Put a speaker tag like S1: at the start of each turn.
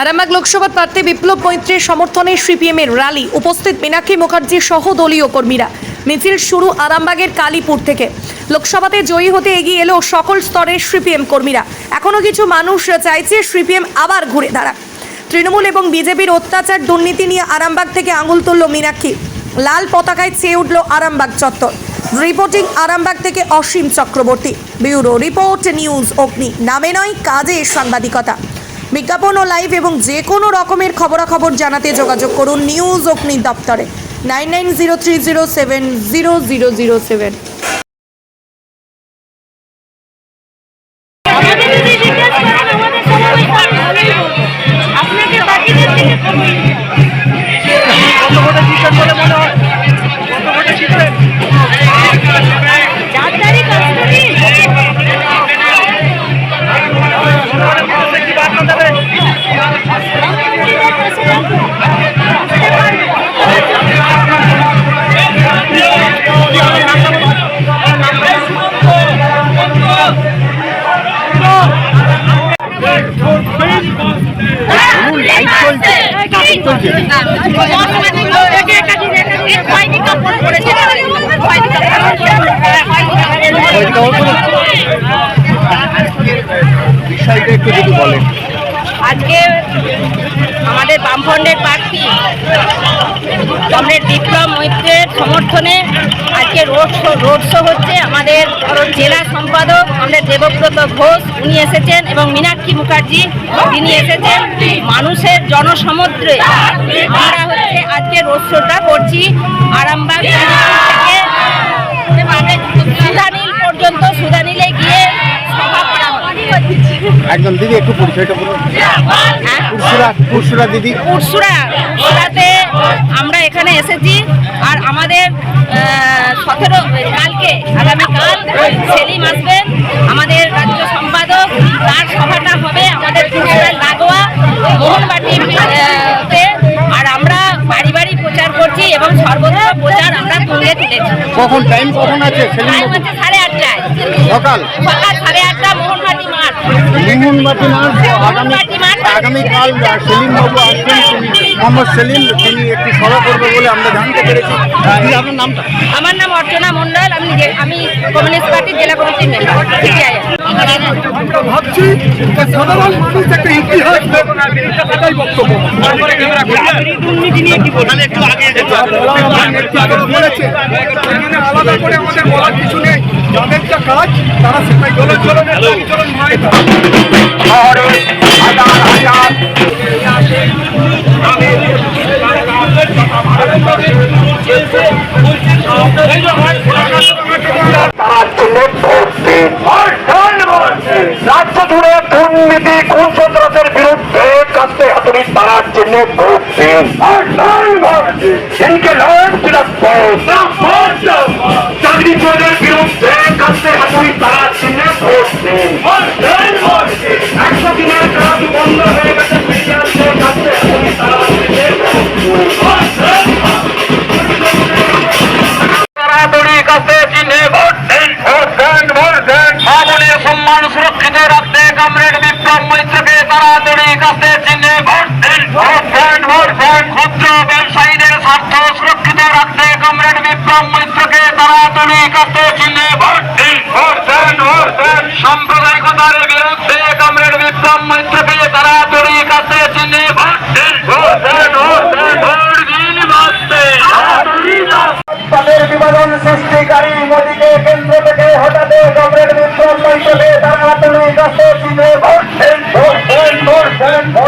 S1: আরামবাগ লোকসভা প্রার্থী বিপ্লব মৈত্রের সমর্থনে সিপিএম এর র্যালি। উপস্থিত মীনাক্ষী মুখার্জি সহ দলীয় কর্মীরা। মিছিল শুরু আরামবাগের কালীপুর থেকে। লোকসভাতে জয়ী হতে এগিয়ে এলো সকল স্তরের সিপিএম কর্মীরা। এখনও কিছু মানুষ চাইছে সিপিএম আবার ঘুরে দাঁড়াক। তৃণমূল এবং বিজেপির অত্যাচার দুর্নীতি নিয়ে আরামবাগ থেকে আঙুল তুলল মীনাক্ষী। লাল পতাকায় চেয়ে উঠল আরামবাগ চত্বর। রিপোর্টিং আরামবাগ থেকে Asim Chakraborty. Bureau report, news Agni. নামে নয়, কাজে সাংবাদিকতা। বিজ্ঞাপন ও লাইভ এবং যে কোনো রকমের খবরাখবর জানাতে যোগাযোগ করুন নিউজ অগ্নি দপ্তরে। Nine nine zero three zero seven zero zero zero seven.
S2: আমাদের
S3: আজকে আমাদের বামফ্রন্টের প্রার্থী কমরেড বিক্রম মৈত্রের সমর্থনে আজকে রোড শো রোড শো হচ্ছে আমাদের জেলা সম্পাদক আমাদের দেবব্রত ঘোষ, উনি এসেছেন এবং মীনাক্ষী মুখার্জি, তিনি এসেছেন মানুষের জনসমুদ্রে। আমরা হচ্ছে আজকে রোড শোটা করছি।
S4: একদম দিদি একটু পরিচয়টা বলুন।
S3: হ্যাঁ
S4: পুরসুরা পুরসুরা দিদি।
S3: উড়সুরা উড়সুরাতে আমরা এখানে এসেছি আর আমাদের সতেরো কালকে আগামীকাল সেলিম আসবেন আমাদের রাজ্য সম্পাদক। তার সভাটা হবে আমাদের পুরসুরার লাগোয়া মোহনবাটি। আর আমরা বাড়ি বাড়ি প্রচার করছি এবং সর্বত্র প্রচার আমরা তুলে তুলেছি।
S4: কখন? টাইম কখন আছে
S3: সাড়ে আটটায়।
S4: সকাল?
S3: সকাল সাড়ে আটটা
S4: লিমনবাটি মাঠ আগামী আগামীকাল সেলিম বাবু আসবেন মোহাম্মদ সেলিম তিনি একটি সভা করবে বলে আমরা জানতে পেরেছি। দিদি, আপনার নামটা?
S3: আমার নাম অর্চনা মণ্ডল আমি আমি কমিউনিস্ট পার্টির জেলা কমিটির মেম্বার
S4: আমরা ভাবছি সাধারণ মানুষ একটা ইতিহাস এটাই বক্তব্য। বলেছে। এখানে আলাদা করে আমাদের বলার কিছু নেই। যাদের যা কাজ তারা সেটাই চলন চলন চলন নয়
S5: তার রাজ্য জুড়ে দুর্নীতি কুসন্ত্রাসের বিরুদ্ধে কাছে হাতুড়ি তারার জন্য ভোট দিন সেদিকে চাকরি চোরের বিরুদ্ধে কাছে হাতুড়ি তারার জন্য ভোট দিন একশো দিনের কাজ বন্ধ হয়ে গেছে বিজ্ঞানকে কাছে হাতুড়ি তারার জন্য ভোট দিন তাড়াতাড়ি কাছে চিহ্নে ভোট দেন। ভোট দেন ভোট দেন। মামুনের সম্মান সুরক্ষিত রাখতে কমরেড বিপ্লব মৈত্রকে তাড়াতাড়ি কাছে চিহ্নে ভোট দেন। ভোট দেন ভোট দেন। ক্ষুদ্র ব্যবসায়ীদের স্বার্থ সুরক্ষিত রাখতে কমরেড বিপ্লব কমরেড বিক্রম মৈত্রকে তাড়াতাড়ি কাছে চিনে ভোট ভোট ভোট ভোট